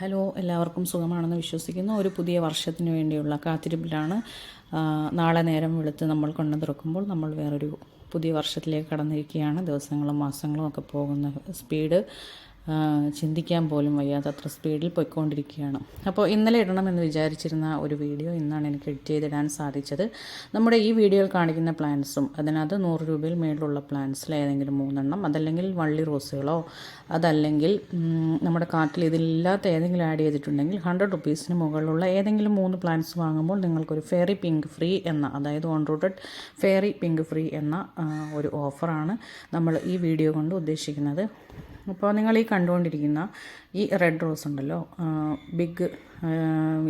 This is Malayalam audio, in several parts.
ഹലോ എല്ലാവർക്കും സുഖമാണെന്ന് വിശ്വസിക്കുന്നു. ഒരു പുതിയ വർഷത്തിന് വേണ്ടിയുള്ള കാത്തിരിപ്പിലാണ് നാളെ നേരം വെളുത്ത് നമ്മൾ കണ്ണു തുറക്കുമ്പോൾ നമ്മൾ വേറൊരു പുതിയ വർഷത്തിലേക്ക് കടന്നിരിക്കുകയാണ്. ദിവസങ്ങളും മാസങ്ങളും ഒക്കെ പോകുന്ന സ്പീഡ് ചിന്തിക്കാൻ പോലും വയ്യാത്തത്ര സ്പീഡിൽ പോയിക്കൊണ്ടിരിക്കുകയാണ്. അപ്പോൾ ഇന്നലെ ഇടണമെന്ന് വിചാരിച്ചിരുന്ന ഒരു വീഡിയോ ഇന്നാണ് എനിക്ക് എഡിറ്റ് ചെയ്തിടാൻ സാധിച്ചത്. നമ്മുടെ ഈ വീഡിയോയിൽ കാണിക്കുന്ന പ്ലാന്റ്സും അതിനകത്ത് നൂറ് രൂപയിൽ മേളിലുള്ള പ്ലാന്റ്സിൽ ഏതെങ്കിലും മൂന്നെണ്ണം അതല്ലെങ്കിൽ വള്ളി റോസുകളോ അതല്ലെങ്കിൽ നമ്മുടെ കാർട്ടിൽ ഇതില്ലാത്ത ഏതെങ്കിലും ആഡ് ചെയ്തിട്ടുണ്ടെങ്കിൽ ഹൺഡ്രഡ് റുപ്പീസിന് മുകളിലുള്ള ഏതെങ്കിലും മൂന്ന് പ്ലാന്റ്സ് വാങ്ങുമ്പോൾ നിങ്ങൾക്കൊരു ഫെയറി പിങ്ക് ഫ്രീ എന്ന അതായത് own rooted fairy pink free എന്ന ഒരു ഓഫറാണ് നമ്മൾ ഈ വീഡിയോ കൊണ്ട് ഉദ്ദേശിക്കുന്നത്. അപ്പോൾ നിങ്ങൾ ഈ കണ്ടുകൊണ്ടിരിക്കുന്ന ഈ റെഡ് റോസ് ഉണ്ടല്ലോ ബിഗ്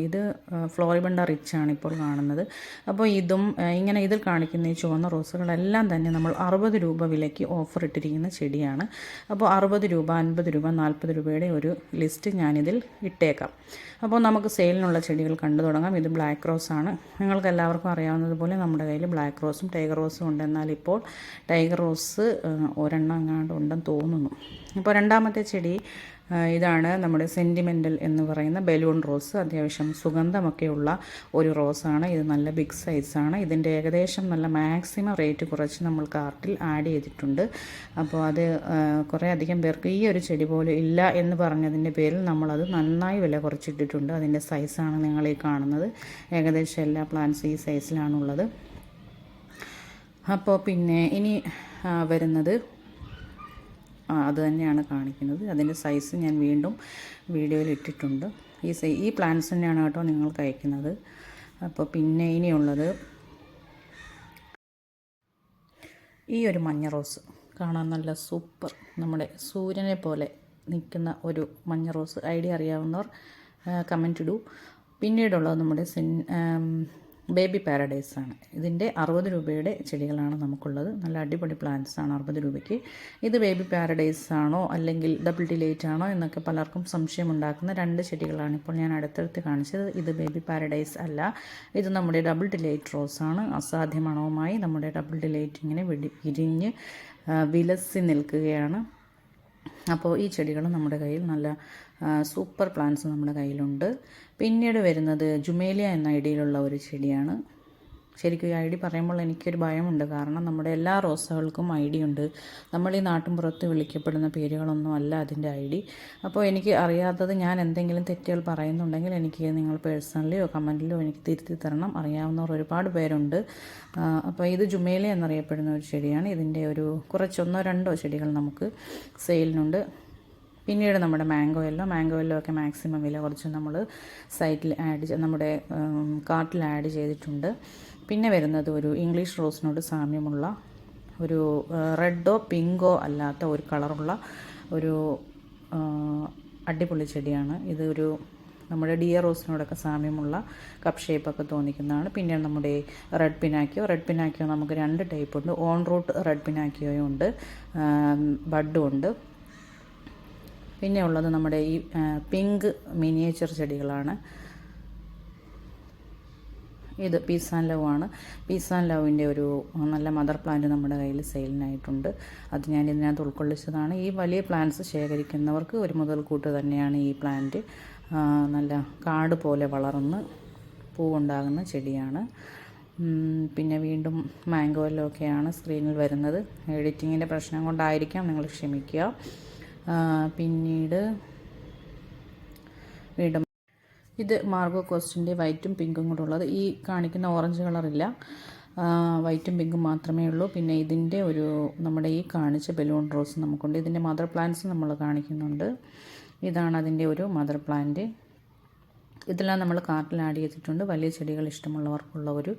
ഇത് ഫ്ലോറിബണ്ട റിച്ചാണ് ഇപ്പോൾ കാണുന്നത്. അപ്പോൾ ഇതും ഇങ്ങനെ ഇതിൽ കാണിക്കുന്ന ഈ ചുവന്ന റോസുകളെല്ലാം തന്നെ നമ്മൾ അറുപത് രൂപ വിലയ്ക്ക് ഓഫർ ഇട്ടിരിക്കുന്ന ചെടിയാണ്. അപ്പോൾ അറുപത് രൂപ അൻപത് രൂപ നാൽപ്പത് രൂപയുടെ ഒരു ലിസ്റ്റ് ഞാനിതിൽ ഇട്ടേക്കാം. അപ്പോൾ നമുക്ക് സെയിലിനുള്ള ചെടികൾ കണ്ടു തുടങ്ങാം. ഇത് ബ്ലാക്ക് റോസ് ആണ്. നിങ്ങൾക്ക് എല്ലാവർക്കും അറിയാവുന്നതുപോലെ നമ്മുടെ കയ്യിൽ ബ്ലാക്ക് റോസും ടൈഗർ റോസും ഉണ്ട്. എന്നാൽ ഇപ്പോൾ ടൈഗർ റോസ് ഒരെണ്ണം അങ്ങാണ്ട് ഉണ്ടെന്ന് തോന്നുന്നു. ഇപ്പോൾ രണ്ടാമത്തെ ചെടി ഇതാണ് നമ്മുടെ സെന്റിമെന്റൽ എന്ന് പറയുന്ന ബലൂൺ റോസ് അത്യാവശ്യം സുഗന്ധമൊക്കെയുള്ള ഒരു റോസാണ് ഇത് നല്ല ബിഗ് സൈസാണ് ഇതിന്റെ ഏകദേശം നല്ല മാക്സിമം റേറ്റ് കുറച്ച് നമ്മൾ കാർട്ടിൽ ആഡ് ചെയ്തിട്ടുണ്ട്. അപ്പോൾ അത് കുറേ അധികം പേർക്ക് ഈ ഒരു ചെടി പോലും ഇല്ല എന്ന് പറഞ്ഞതിന്റെ പേരിൽ നമ്മളത് നന്നായി വില കുറച്ചിട്ടിട്ടുണ്ട്. അതിന്റെ സൈസാണ് നിങ്ങൾ ഈ കാണുന്നത്. ഏകദേശം എല്ലാ പ്ലാന്റ്സും ഈ സൈസിലാണുള്ളത് അപ്പോൾ പിന്നെ ഇനി വരുന്നത് അത് തന്നെയാണ് കാണിക്കുന്നത്. അതിന്റെ സൈസ് ഞാൻ വീണ്ടും വീഡിയോയിൽ ഇട്ടിട്ടുണ്ട്. ഈ സൈ ഈ പ്ലാന്റ്സ് തന്നെയാണ് കേട്ടോ നിങ്ങൾക്ക് അയക്കുന്നത്. അപ്പോൾ പിന്നെ ഇനിയുള്ളത് ഈ ഒരു മഞ്ഞ റോസ് കാണാൻ നല്ല സൂപ്പർ നമ്മുടെ സൂര്യനെ പോലെ നിൽക്കുന്ന ഒരു മഞ്ഞ റോസ് ഐഡിയ അറിയാവുന്നവർ കമന്റ് ഇടൂ. പിന്നീടുള്ളത് നമ്മുടെ സെൻ ബേബി പാരഡൈസ് ആണ് ഇതിന്റെ അറുപത് രൂപയുടെ ചെടികളാണ് നമുക്കുള്ളത്. നല്ല അടിപൊളി പ്ലാന്റ്സ് ആണ് അറുപത് രൂപയ്ക്ക്. ഇത് ബേബി പാരഡൈസ് ആണോ അല്ലെങ്കിൽ ഡബിൾ ഡിലേറ്റ് ആണോ എന്നൊക്കെ പലർക്കും സംശയമുണ്ടാക്കുന്ന രണ്ട് ചെടികളാണ് ഇപ്പോൾ ഞാൻ അടുത്തടുത്ത് കാണിച്ചത്. ഇത് ബേബി പാരഡൈസ് അല്ല. ഇത് നമ്മുടെ ഡബിൾ ഡിലേറ്റ് റോസ് ആണ്. അസാധ്യ മണവുമായി നമ്മുടെ ഡബിൾ ഡിലേറ്റ് ഇങ്ങനെ വിരിഞ്ഞ് വിലസി നിൽക്കുകയാണ്. അപ്പോൾ ഈ ചെടികൾ നമ്മുടെ കയ്യിൽ നല്ല സൂപ്പർ പ്ലാന്റ്സ് നമ്മുടെ കയ്യിലുണ്ട്. പിന്നീട് വരുന്നത് ജുമേലിയ എന്ന ഐഡിയിലുള്ള ഒരു ചെടിയാണ്. ശരിക്കും ഈ ഐ ഡി പറയുമ്പോൾ എനിക്കൊരു ഭയമുണ്ട്. കാരണം നമ്മുടെ എല്ലാ റോസകൾക്കും ഐ ഡി ഉണ്ട്. നമ്മൾ ഈ നാട്ടിൻപുറത്ത് വിളിക്കപ്പെടുന്ന പേരുകളൊന്നും അല്ല അതിന്റെ ഐ ഡി അപ്പോൾ എനിക്ക് അറിയാത്തത് ഞാൻ എന്തെങ്കിലും തെറ്റുകൾ പറയുന്നുണ്ടെങ്കിൽ എനിക്ക് നിങ്ങൾ പേഴ്സണലിയോ കമന്റിലോ എനിക്ക് തിരുത്തി തരണം. അറിയാവുന്നവർ ഒരുപാട് പേരുണ്ട്. അപ്പോൾ ഇത് ജുമേല എന്നറിയപ്പെടുന്ന ഒരു ചെടിയാണ്. ഇതിന്റെ ഒരു കുറച്ചൊന്നോ രണ്ടോ ചെടികൾ നമുക്ക് സെയിലിനുണ്ട്. പിന്നീട് നമ്മുടെ മാംഗോ എല്ലോ. മാംഗോ എല്ലോ ഒക്കെ മാക്സിമം വില കുറച്ച് നമ്മൾ സൈറ്റിൽ ആഡ് നമ്മുടെ കാർട്ടിൽ ആഡ് ചെയ്തിട്ടുണ്ട്. പിന്നെ വരുന്നത് ഒരു ഇംഗ്ലീഷ് റോസിനോട് സാമ്യമുള്ള ഒരു റെഡോ പിങ്കോ അല്ലാത്ത ഒരു കളറുള്ള ഒരു അടിപൊളി ചെടിയാണ്. ഇതൊരു നമ്മുടെ ഡിയർ റോസിനോടൊക്കെ സാമ്യമുള്ള കപ്പ് ഷേപ്പൊക്കെ തോന്നിക്കുന്നതാണ്. പിന്നെ നമ്മുടെ റെഡ് പിനാക്കിയോ റെഡ് പിനാക്കിയോ നമുക്ക് രണ്ട് ടൈപ്പ് ഉണ്ട്. ഓൺ റൂട്ട് റെഡ് പിനാക്കിയോയും ഉണ്ട് ബഡും ഉണ്ട്. പിന്നെ ഉള്ളത് നമ്മുടെ ഈ പിങ്ക് മിനിയേച്ചർ ചെടികളാണ്. ഇത് പീസ് ആൻഡ് ലവ് ആണ്. പീസ് ആൻഡ് ലവിന്റെ ഒരു നല്ല മദർ പ്ലാന്റ് നമ്മുടെ കയ്യിൽ സെയിലിനായിട്ടുണ്ട് അത് ഞാൻ ഇതിനകത്ത് ഉൾക്കൊള്ളിച്ചതാണ്. ഈ വലിയ പ്ലാന്റ്സ് ശേഖരിക്കുന്നവർക്ക് ഒരു മുതൽക്കൂട്ട് തന്നെയാണ് ഈ പ്ലാന്റ് നല്ല കാട് പോലെ വളർന്ന് പൂവുണ്ടാകുന്ന ചെടിയാണ്. പിന്നെ വീണ്ടും മാംഗോ എല്ലോ ഒക്കെയാണ് സ്ക്രീനിൽ വരുന്നത്. എഡിറ്റിങ്ങിന്റെ പ്രശ്നം കൊണ്ടായിരിക്കാം. നിങ്ങൾ ക്ഷമിക്കുക. പിന്നീട് വീണ്ടും ഇത് മാർഗോ കോസ്റ്റിന്റെ വൈറ്റും പിങ്കും കൂടെ ഉള്ളത്. ഈ കാണിക്കുന്ന ഓറഞ്ച് കളറില്ല. വൈറ്റും പിങ്കും മാത്രമേ ഉള്ളൂ. പിന്നെ ഇതിന്റെ ഒരു നമ്മുടെ ഈ കാണിച്ച ബലൂൺ റോസ് നമുക്കുണ്ട്. ഇതിന്റെ മദർ പ്ലാന്റ്സ് നമ്മൾ കാണിക്കുന്നുണ്ട്. ഇതാണ് അതിന്റെ ഒരു മദർ പ്ലാന്റ്. ഇതെല്ലാം നമ്മൾ കാർട്ടിൽ ആഡ് ചെയ്തിട്ടുണ്ട്. വലിയ ചെടികൾ ഇഷ്ടമുള്ളവർക്കുള്ള ഒരു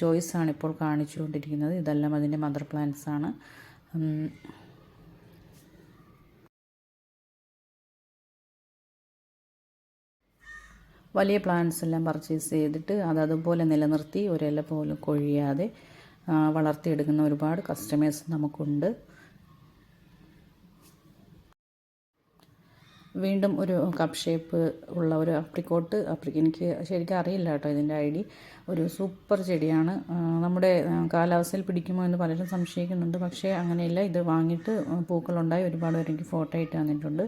ചോയ്സാണ് ഇപ്പോൾ കാണിച്ചുകൊണ്ടിരിക്കുന്നത്. ഇതെല്ലാം അതിന്റെ മദർ പ്ലാന്റ്സ് ആണ് വലിയ പ്ലാന്റ്സ് എല്ലാം പർച്ചേസ് ചെയ്തിട്ട് അത് അതുപോലെ നിലനിർത്തി ഒരില പോലും കൊഴിയാതെ വളർത്തിയെടുക്കുന്ന ഒരുപാട് കസ്റ്റമേഴ്സ് നമുക്കുണ്ട്. വീണ്ടും ഒരു കപ്പ് ഷേപ്പ് ഉള്ള ഒരു അപ്രിക്കോട്ട് അപ്രിക്ക് എനിക്ക് ശരിക്കും അറിയില്ല കേട്ടോ ഇതിന്റെ ഐ ഡി. ഒരു സൂപ്പർ ചെടിയാണ്. നമ്മുടെ കാലാവസ്ഥയിൽ പിടിക്കുമോ എന്ന് പലരും സംശയിക്കുന്നുണ്ട്. പക്ഷേ അങ്ങനെയല്ല. ഇത് വാങ്ങിയിട്ട് പൂക്കളുണ്ടായി. ഒരുപാട് പേര് എനിക്ക് ഫോട്ടോ ഇട്ട് തന്നിട്ടുണ്ട്.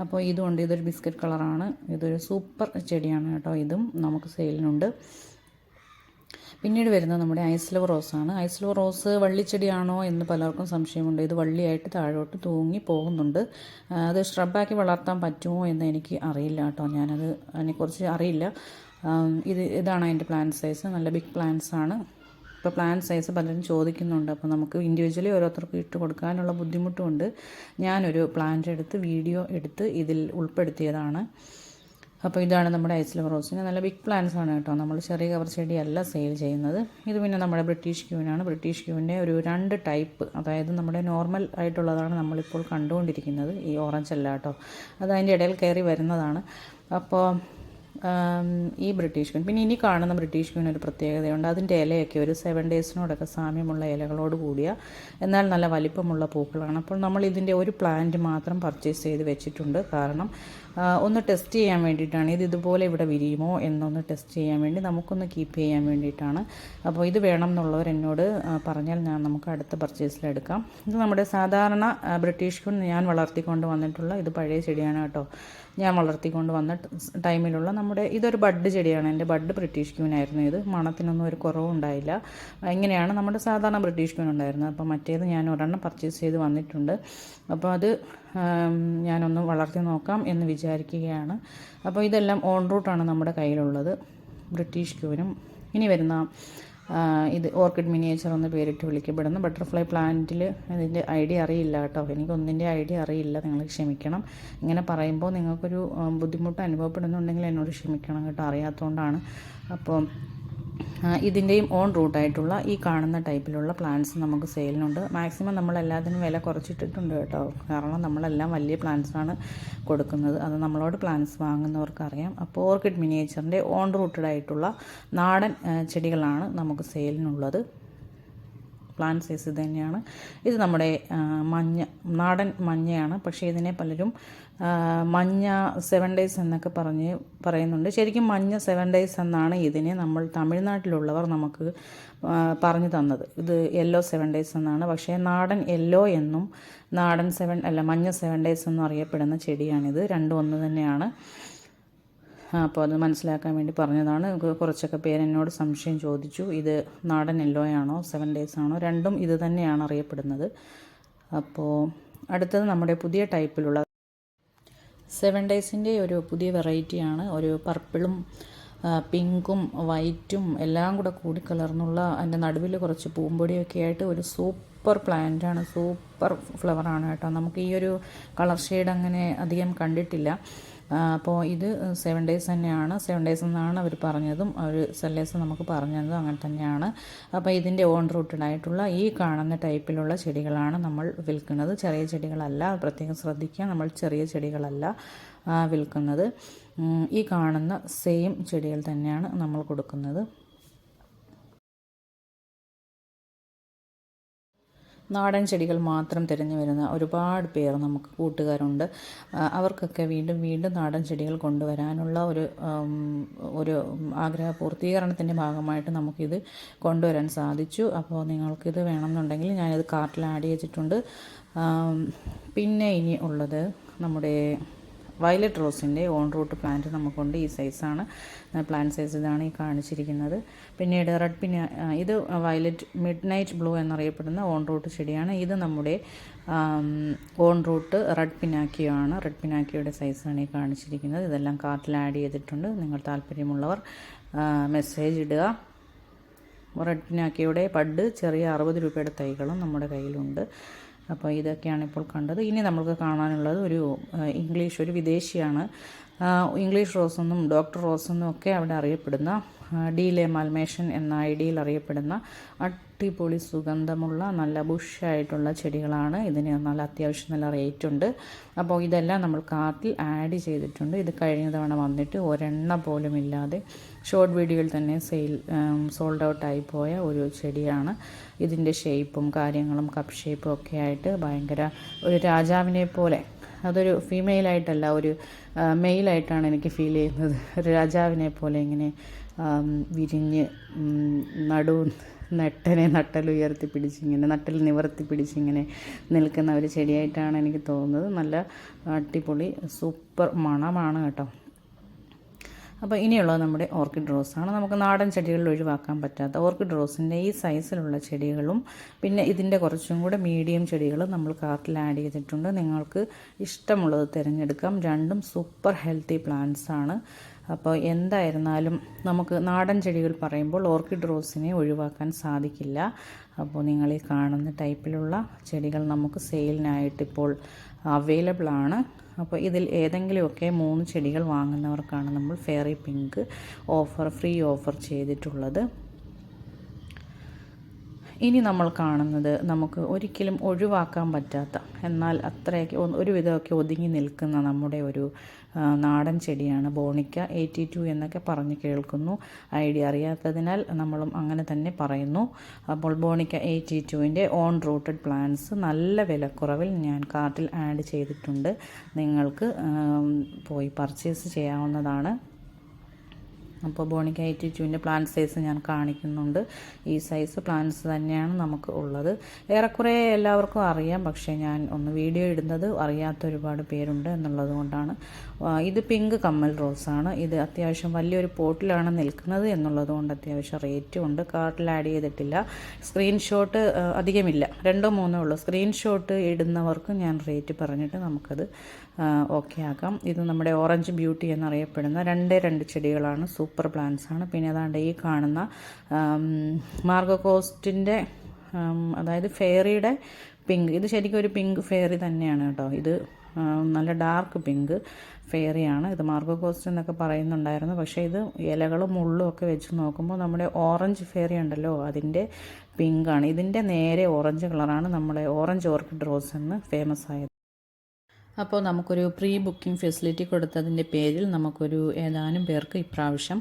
അപ്പോൾ ഇതുകൊണ്ട് ഇതൊരു ബിസ്ക്കറ്റ് കളറാണ്. ഇതൊരു സൂപ്പർ ചെടിയാണ് കേട്ടോ ഇതും. നമുക്ക് സെയിലിനുണ്ട്. പിന്നീട് വരുന്നത് നമ്മുടെ ഐസ്ലവ് റോസാണ് ഐസ്ലവ് റോസ് വള്ളിച്ചെടിയാണോ എന്ന് പലർക്കും സംശയമുണ്ട്. ഇത് വള്ളിയായിട്ട് താഴോട്ട് തൂങ്ങി പോകുന്നുണ്ട്. അത് ഷ്രബാക്കി വളർത്താൻ പറ്റുമോ എന്ന് എനിക്ക് അറിയില്ല കേട്ടോ. ഞാനത് അതിനെക്കുറിച്ച് അറിയില്ല. ഇത് ഇതാണ് അതിന്റെ പ്ലാൻ സൈസ് നല്ല ബിഗ് പ്ലാന്റ്സ് ആണ്. ഇപ്പോൾ പ്ലാന്റ് സൈസ് പലരും ചോദിക്കുന്നുണ്ട്. അപ്പോൾ നമുക്ക് ഇൻഡിവിജ്വലി ഓരോരുത്തർക്കും ഇട്ട് കൊടുക്കാനുള്ള ബുദ്ധിമുട്ടുമുണ്ട്. ഞാനൊരു പ്ലാന്റ് എടുത്ത് വീഡിയോ എടുത്ത് ഇതിൽ ഉൾപ്പെടുത്തിയതാണ്. അപ്പോൾ ഇതാണ് നമ്മുടെ ഐസ്ലവ് റോസിന് നല്ല ബിഗ് പ്ലാന്റ്സ് ആണ് കേട്ടോ. നമ്മൾ ചെറിയ കവർ ചെടിയല്ല സെയിൽ ചെയ്യുന്നത്. ഇത് പിന്നെ നമ്മുടെ ബ്രിട്ടീഷ് ക്യൂവിനാണ് ബ്രിട്ടീഷ് ക്യൂവിന്റെ ഒരു രണ്ട് ടൈപ്പ് അതായത് നമ്മുടെ നോർമൽ ആയിട്ടുള്ളതാണ് നമ്മളിപ്പോൾ കണ്ടുകൊണ്ടിരിക്കുന്നത്. ഈ ഓറഞ്ച് അല്ല കേട്ടോ. അത് അതിന്റെ ഇടയിൽ കയറി വരുന്നതാണ്. അപ്പോൾ ഈ ബ്രിട്ടീഷ് ക്യൂൻ പിന്നെ ഇനി കാണുന്ന ബ്രിട്ടീഷ് ക്യൂൻ ഒരു പ്രത്യേകതയുണ്ട്. അതിന്റെ ഇലയൊക്കെ ഒരു സെവൻ ഡേയ്സിനോടൊക്കെ സാമ്യമുള്ള ഇലകളോട് കൂടിയ എന്നാൽ നല്ല വലിപ്പമുള്ള പൂക്കളാണ്. അപ്പോൾ നമ്മൾ ഇതിന്റെ ഒരു പ്ലാന്റ് മാത്രം പർച്ചേസ് ചെയ്ത് വെച്ചിട്ടുണ്ട്. കാരണം ഒന്ന് ടെസ്റ്റ് ചെയ്യാൻ വേണ്ടിയിട്ടാണ്. ഇത് ഇതുപോലെ ഇവിടെ വിരിയുമോ എന്നൊന്ന് ടെസ്റ്റ് ചെയ്യാൻ വേണ്ടി നമുക്കൊന്ന് കീപ്പ് ചെയ്യാൻ വേണ്ടിയിട്ടാണ്. അപ്പോൾ ഇത് വേണം എന്നുള്ളവർ എന്നോട് പറഞ്ഞാൽ ഞാൻ നമുക്ക് അടുത്ത പർച്ചേസിലെടുക്കാം ഇത് നമ്മുടെ സാധാരണ ബ്രിട്ടീഷ് ക്യൂൻ ഞാൻ വളർത്തിക്കൊണ്ട് വന്നിട്ടുള്ള ഇത് പഴയ ചെടിയാണ് കേട്ടോ. ഞാൻ വളർത്തിക്കൊണ്ട് വന്ന ടൈമിലുള്ള നമ്മുടെ ഇതൊരു ബഡ് ചെടിയാണ്. എന്റെ ബഡ് ബ്രിട്ടീഷ് ക്യൂനായിരുന്നു ഇത്. മണത്തിനൊന്നും ഒരു കുറവും ഉണ്ടായില്ല. ഇങ്ങനെയാണ് നമ്മുടെ സാധാരണ ബ്രിട്ടീഷ് ക്യൂൻ ഉണ്ടായിരുന്നത്. അപ്പോൾ മറ്റേത് ഞാൻ ഒരെണ്ണം പർച്ചേസ് ചെയ്ത് വന്നിട്ടുണ്ട്. അപ്പോൾ അത് ഞാനൊന്ന് വളർത്തി നോക്കാം എന്ന് വിചാരിക്കുകയാണ്. അപ്പോൾ ഇതെല്ലാം ഓൺ റൂട്ടാണ് നമ്മുടെ കയ്യിലുള്ളത്. ബ്രിട്ടീഷ് ക്യൂനും ഇനി വരുന്ന ഇത് ഓർക്കിഡ് മിനിയേച്ചർ എന്ന് പേരിട്ട് വിളിക്കപ്പെടുന്നു ബട്ടർഫ്ലൈ പ്ലാന്റിൽ അതിന്റെ ഐഡിയ അറിയില്ല കേട്ടോ. എനിക്കൊന്നിന്റെ ഐഡിയ അറിയില്ല. നിങ്ങൾ ക്ഷമിക്കണം. ഇങ്ങനെ പറയുമ്പോൾ നിങ്ങൾക്കൊരു ബുദ്ധിമുട്ട് അനുഭവപ്പെടുന്നുണ്ടെങ്കിൽ എന്നോട് ക്ഷമിക്കണം കേട്ടോ. അറിയാത്തതുകൊണ്ടാണ് അപ്പോൾ ഇതിന്റെയും ഓൺ റൂട്ടായിട്ടുള്ള ഈ കാണുന്ന ടൈപ്പിലുള്ള പ്ലാന്റ്സ് നമുക്ക് സെയിലിനുണ്ട് മാക്സിമം നമ്മൾ എല്ലാത്തിനും വില കുറച്ചിട്ടിട്ടുണ്ട് കേട്ടോ. കാരണം നമ്മളെല്ലാം വലിയ പ്ലാന്റ്സാണ് കൊടുക്കുന്നത്. അത് നമ്മളോട് പ്ലാന്റ്സ് വാങ്ങുന്നവർക്കറിയാം. അപ്പോൾ ഓർക്കിഡ് മിനിയേച്ചറിന്റെ ഓൺ റൂട്ടഡ് ആയിട്ടുള്ള നാടൻ ചെടികളാണ് നമുക്ക് സെയിലിനുള്ളത് പ്ലാന്റ് സൈസ് ഇത് തന്നെയാണ്. ഇത് നമ്മുടെ മഞ്ഞ നാടൻ മഞ്ഞയാണ്. പക്ഷേ ഇതിനെ പലരും മഞ്ഞ സെവൻ ഡേയ്സ് എന്നൊക്കെ പറഞ്ഞ് പറയുന്നുണ്ട്. ശരിക്കും മഞ്ഞ സെവൻ ഡേയ്സ് എന്നാണ് ഇതിനെ നമ്മൾ തമിഴ്നാട്ടിലുള്ളവർ നമുക്ക് പറഞ്ഞു തന്നത്. ഇത് യെല്ലോ സെവൻ ഡേയ്സ് എന്നാണ്. പക്ഷേ നാടൻ യെല്ലോ എന്നും നാടൻ സെവൻ അല്ല മഞ്ഞ സെവൻ ഡേയ്സ് എന്നും അറിയപ്പെടുന്ന ചെടിയാണിത്. രണ്ടും ഒന്ന് തന്നെയാണ്. അപ്പോൾ അത് മനസ്സിലാക്കാൻ വേണ്ടി പറഞ്ഞതാണ്. കുറച്ചൊക്കെ പേര് എന്നോട് സംശയം ചോദിച്ചു. ഇത് നാടൻ യെല്ലോ ആണോ സെവൻ ഡേയ്സ് ആണോ? രണ്ടും ഇത് തന്നെയാണ് അറിയപ്പെടുന്നത്. അപ്പോൾ അടുത്തത് നമ്മുടെ പുതിയ ടൈപ്പിലുള്ള സെവൻ ഡേയ്സിന്റെ ഒരു പുതിയ വെറൈറ്റിയാണ് ഒരു പർപ്പിളും പിങ്കും വൈറ്റും എല്ലാം കൂടെ കൂടി കലർന്നുള്ള അതിന്റെ നടുവിൽ കുറച്ച് പൂമ്പൊടിയൊക്കെ ആയിട്ട് ഒരു സൂപ്പർ പ്ലാന്റാണ് സൂപ്പർ ഫ്ലവറാണ് കേട്ടോ. നമുക്ക് ഈ ഒരു കളർ ഷെയ്ഡ് അങ്ങനെ അധികം കണ്ടിട്ടില്ല. അപ്പോൾ ഇത് സെവൻ ഡേയ്സ് തന്നെയാണ്. സെവൻ ഡേയ്സ് എന്നാണ് അവർ പറഞ്ഞതും. അവർ സെല്ലേഴ്സ് നമുക്ക് പറഞ്ഞതും അങ്ങനെ തന്നെയാണ്. അപ്പോൾ ഇതിന്റെ ഓൺ റൂട്ടഡ് ആയിട്ടുള്ള ഈ കാണുന്ന ടൈപ്പിലുള്ള ചെടികളാണ് നമ്മൾ വിൽക്കുന്നത്. ചെറിയ ചെടികളല്ല പ്രത്യേകം ശ്രദ്ധിക്കുക. നമ്മൾ ചെറിയ ചെടികളല്ല വിൽക്കുന്നത്. ഈ കാണുന്ന സെയിം ചെടികൾ തന്നെയാണ് നമ്മൾ കൊടുക്കുന്നത്. നാടൻ ചെടികൾ മാത്രം തിരഞ്ഞു വരുന്ന ഒരുപാട് പേർ നമുക്ക് കൂട്ടുകാരുണ്ട്. അവർക്കൊക്കെ വീണ്ടും വീണ്ടും നാടൻ ചെടികൾ കൊണ്ടുവരാനുള്ള ഒരു ഒരു ആഗ്രഹ പൂർത്തീകരണത്തിന്റെ ഭാഗമായിട്ട് നമുക്കിത് കൊണ്ടുവരാൻ സാധിച്ചു. അപ്പോൾ നിങ്ങൾക്കിത് വേണമെന്നുണ്ടെങ്കിൽ ഞാനിത് കാർട്ടിൽ ആഡ് ചെയ്തിട്ടുണ്ട്. പിന്നെ ഇനി ഉള്ളത് നമ്മുടെ വയലറ്റ് റോസിന്റെ ഓൺ റൂട്ട് പ്ലാന്റ് നമുക്കുണ്ട്. ഈ സൈസാണ് പ്ലാന്റ് സൈസ് ഇതാണ് ഈ കാണിച്ചിരിക്കുന്നത്. പിന്നീട് റെഡ് പിന്നെ ഇത് വയലറ്റ് മിഡ് നൈറ്റ് ബ്ലൂ എന്നറിയപ്പെടുന്ന ഓൺ റൂട്ട് ചെടിയാണ്. ഇത് നമ്മുടെ ഓൺ റൂട്ട് റെഡ് പിനാക്കിയോ ആണ് റെഡ് പിനാക്കിയോയുടെ സൈസാണ് ഈ കാണിച്ചിരിക്കുന്നത്. ഇതെല്ലാം കാർട്ടിൽ ആഡ് ചെയ്തിട്ടുണ്ട്. നിങ്ങൾ താല്പര്യമുള്ളവർ മെസ്സേജ് ഇടുക. റെഡ് പിനാക്കിയുടെ പഡ് ചെറിയ അറുപത് രൂപയുടെ തൈകളും നമ്മുടെ കയ്യിലുണ്ട്. അപ്പോൾ ഇതൊക്കെയാണ് ഇപ്പോൾ കണ്ടത്. ഇനി നമുക്ക് കാണാനുള്ളത് ഒരു ഇംഗ്ലീഷ് ഒരു വിദേശിയാണ് ഇംഗ്ലീഷ് റോസ് എന്നും ഡോക്ടർ റോസ് എന്നും ഒക്കെ അവിടെ അറിയപ്പെടുന്ന ഡി ലെ മാൽമേഷൻ എന്ന ഐ ഡിയിൽ അറിയപ്പെടുന്ന അടിപൊളി സുഗന്ധമുള്ള നല്ല ബുഷായിട്ടുള്ള ചെടികളാണ്. ഇതിന് നല്ല അത്യാവശ്യം നല്ല റേറ്റ് ഉണ്ട്. അപ്പോൾ ഇതെല്ലാം നമ്മൾ കാർട്ടിൽ ആഡ് ചെയ്തിട്ടുണ്ട്. ഇത് കഴിഞ്ഞ തവണ വന്നിട്ട് ഒരെണ്ണ പോലും ഇല്ലാതെ ഷോർട്ട് വീഡിയോയിൽ തന്നെ സെയിൽ സോൾഡ് ഔട്ട് ആയി പോയ ഒരു ചെടിയാണ്. ഇതിന്റെ ഷേപ്പും കാര്യങ്ങളും കപ്പ് ഷേപ്പും ഒക്കെ ആയിട്ട് ഭയങ്കര ഒരു രാജാവിനെ പോലെ അതൊരു ഫീമെയിലായിട്ടല്ല ഒരു മെയിലായിട്ടാണ് എനിക്ക് ഫീൽ ചെയ്യുന്നത്. ഒരു രാജാവിനെ പോലെ ഇങ്ങനെ വിരിഞ്ഞ് നടു നട്ടനെ നട്ടൽ ഉയർത്തി പിടിച്ചിങ്ങനെ നട്ടൽ നിവർത്തി പിടിച്ചിങ്ങനെ നിൽക്കുന്ന ഒരു ചെടിയായിട്ടാണ് എനിക്ക് തോന്നുന്നത്. നല്ല അടിപൊളി സൂപ്പർ മണമാണ് കേട്ടോ. അപ്പോൾ ഇനിയുള്ളത് നമ്മുടെ ഓർക്കിഡ് റോസാണ് നമുക്ക് നാടൻ ചെടികളിൽ ഒഴിവാക്കാൻ പറ്റാത്ത ഓർക്കിഡ് റോസിന്റെ ഈ സൈസിലുള്ള ചെടികളും പിന്നെ ഇതിന്റെ കുറച്ചും കൂടെ മീഡിയം ചെടികളും നമ്മൾ കാർട്ടിൽ ആഡ് ചെയ്തിട്ടുണ്ട്. നിങ്ങൾക്ക് ഇഷ്ടമുള്ളത് തിരഞ്ഞെടുക്കാം. രണ്ടും സൂപ്പർ ഹെൽത്തി പ്ലാന്റ്സ് ആണ്. അപ്പോൾ എന്തായിരുന്നാലും നമുക്ക് നാടൻ ചെടികൾ പറയുമ്പോൾ ഓർക്കിഡ് റോസിനെ ഒഴിവാക്കാൻ സാധിക്കില്ല. അപ്പോൾ നിങ്ങൾ ഈ കാണുന്ന ടൈപ്പിലുള്ള ചെടികൾ നമുക്ക് സെയിലിനായിട്ട് ഇപ്പോൾ അവൈലബിൾ ആണ് അപ്പോൾ ഇതിൽ ഏതെങ്കിലുമൊക്കെ മൂന്ന് ചെടികൾ വാങ്ങുന്നവർക്കാണ് നമ്മൾ fairy pink offer free offer ചെയ്തിട്ടുള്ളത്. ഇനി നമ്മൾ കാണുന്നത് നമുക്ക് ഒരിക്കലും ഒഴിവാക്കാൻ പറ്റാത്ത എന്നാൽ അത്രയൊക്കെ ഒരു ഒരുവിധമൊക്കെ ഒതുങ്ങി നിൽക്കുന്ന നമ്മുടെ ഒരു നാടൻ ചെടിയാണ് ബോണിക്ക എയ്റ്റി ടു എന്നൊക്കെ പറഞ്ഞ് കേൾക്കുന്നു. ഐഡിയ അറിയാത്തതിനാൽ നമ്മളും അങ്ങനെ തന്നെ പറയുന്നു. അപ്പോൾ ബോണിക്ക എയ്റ്റി ടുവിന്റെ ഓൺ റൂട്ടഡ് പ്ലാന്റ്സ് നല്ല വിലക്കുറവിൽ ഞാൻ കാർട്ടിൽ ആഡ് ചെയ്തിട്ടുണ്ട്. നിങ്ങൾക്ക് പോയി പർച്ചേസ് ചെയ്യാവുന്നതാണ്. അപ്പോൾ ബോണിക്ക എയ്റ്റി ടുവിന്റെ പ്ലാന്റ് സൈസ് ഞാൻ കാണിക്കുന്നുണ്ട്. ഈ സൈസ് പ്ലാന്റ്സ് തന്നെയാണ് നമുക്ക് ഉള്ളത്. ഏറെക്കുറെ എല്ലാവർക്കും അറിയാം പക്ഷേ ഞാൻ ഒന്ന് വീഡിയോ ഇടുന്നത് അറിയാത്ത ഒരുപാട് പേരുണ്ട് എന്നുള്ളത് കൊണ്ടാണ്. ഇത് പിങ്ക് കമ്മൽ റോസാണ് ഇത് അത്യാവശ്യം വലിയൊരു പോട്ടിലാണ് നിൽക്കുന്നത് എന്നുള്ളത് കൊണ്ട് അത്യാവശ്യം റേറ്റും ഉണ്ട്. കാർട്ടിൽ ആഡ് ചെയ്തിട്ടില്ല. സ്ക്രീൻഷോട്ട് അധികമില്ല. രണ്ടോ മൂന്നോ ഉള്ളൂ. സ്ക്രീൻഷോട്ട് ഇടുന്നവർക്ക് ഞാൻ റേറ്റ് പറഞ്ഞിട്ട് നമുക്കത് ഓക്കെ ആക്കാം. ഇത് നമ്മുടെ ഓറഞ്ച് ബ്യൂട്ടി എന്നറിയപ്പെടുന്ന രണ്ടേ രണ്ട് ചെടികളാണ്. സൂപ്പർ പ്ലാന്റ്സ് ആണ് പിന്നെ അതാണ്ട് ഈ കാണുന്ന മാർഗോകോസ്റ്റിന്റെ അതായത് ഫെയറിയുടെ പിങ്ക്. ഇത് ശരിക്കും ഒരു പിങ്ക് ഫെയറി തന്നെയാണ് കേട്ടോ. ഇത് നല്ല ഡാർക്ക് പിങ്ക് ഫെയറിയാണ്. ഇത് മാർഗോകോസ്റ്റ് എന്നൊക്കെ പറയുന്നുണ്ടായിരുന്നു. പക്ഷേ ഇത് ഇലകളും മുള്ളും ഒക്കെ വെച്ച് നോക്കുമ്പോൾ നമ്മുടെ ഓറഞ്ച് ഫെയറി ഉണ്ടല്ലോ അതിന്റെ പിങ്കാണ്. ഇതിന്റെ നേരെ ഓറഞ്ച് കളറാണ് നമ്മുടെ ഓറഞ്ച് ഓർക്കിഡ് റോസ് എന്ന് ഫേമസ് ആയത്. അപ്പോൾ നമുക്കൊരു പ്രീ ബുക്കിംഗ് ഫെസിലിറ്റി കൊടുത്തതിന്റെ പേരിൽ നമുക്കൊരു ഏതാനും പേർക്ക് ഇപ്രാവശ്യം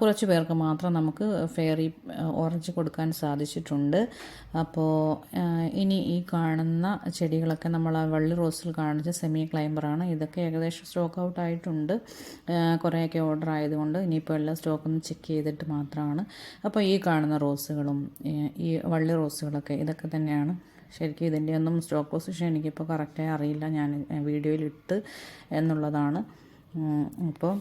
കുറച്ച് പേർക്ക് മാത്രം നമുക്ക് ഫെയറി ഓറഞ്ച് കൊടുക്കാൻ സാധിച്ചിട്ടുണ്ട്. അപ്പോൾ ഇനി ഈ കാണുന്ന ചെടികളൊക്കെ നമ്മൾ ആ വള്ളി റോസിൽ കാണിച്ച സെമി ക്ലൈംബറാണ് ഇതൊക്കെ ഏകദേശം സ്റ്റോക്ക് ഔട്ട് ആയിട്ടുണ്ട്. കുറേയൊക്കെ ഓർഡർ ആയതുകൊണ്ട് ഇനിയിപ്പോൾ എല്ലാ സ്റ്റോക്കൊന്ന് ചെക്ക് ചെയ്തിട്ട് മാത്രമാണ്. അപ്പോൾ ഈ കാണുന്ന റോസുകളും ഈ വള്ളി റോസുകളൊക്കെ ഇതൊക്കെ തന്നെയാണ്. ശരിക്കും ഇതിന്റെ ഒന്നും സ്റ്റോക്ക് പൊസിഷൻ എനിക്കിപ്പോൾ കറക്റ്റായി അറിയില്ല. ഞാൻ വീഡിയോയിൽ ഇട്ട് എന്നുള്ളതാണ്. അപ്പോൾ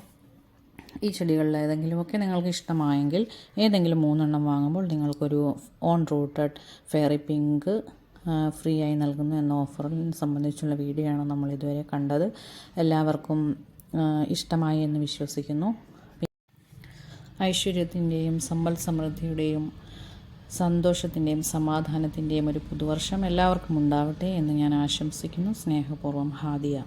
ഈ ചെടികളിൽ ഏതെങ്കിലുമൊക്കെ നിങ്ങൾക്ക് ഇഷ്ടമായെങ്കിൽ ഏതെങ്കിലും മൂന്നെണ്ണം വാങ്ങുമ്പോൾ നിങ്ങൾക്കൊരു own rooted fairy pink free ആയി നൽകുന്നു എന്ന ഓഫറിനെ സംബന്ധിച്ചുള്ള വീഡിയോ ആണ് നമ്മൾ ഇതുവരെ കണ്ടത്. എല്ലാവർക്കും ഇഷ്ടമായി എന്ന് വിശ്വസിക്കുന്നു. ഐശ്വര്യത്തിന്റെയും സമ്പൽ സമൃദ്ധിയുടെയും സന്തോഷത്തിന്റെയും സമാധാനത്തിന്റെയും ഒരു പുതുവർഷം എല്ലാവർക്കും ഉണ്ടാവട്ടെ എന്ന് ഞാൻ ആശംസിക്കുന്നു. സ്നേഹപൂർവം ഹാദിയ.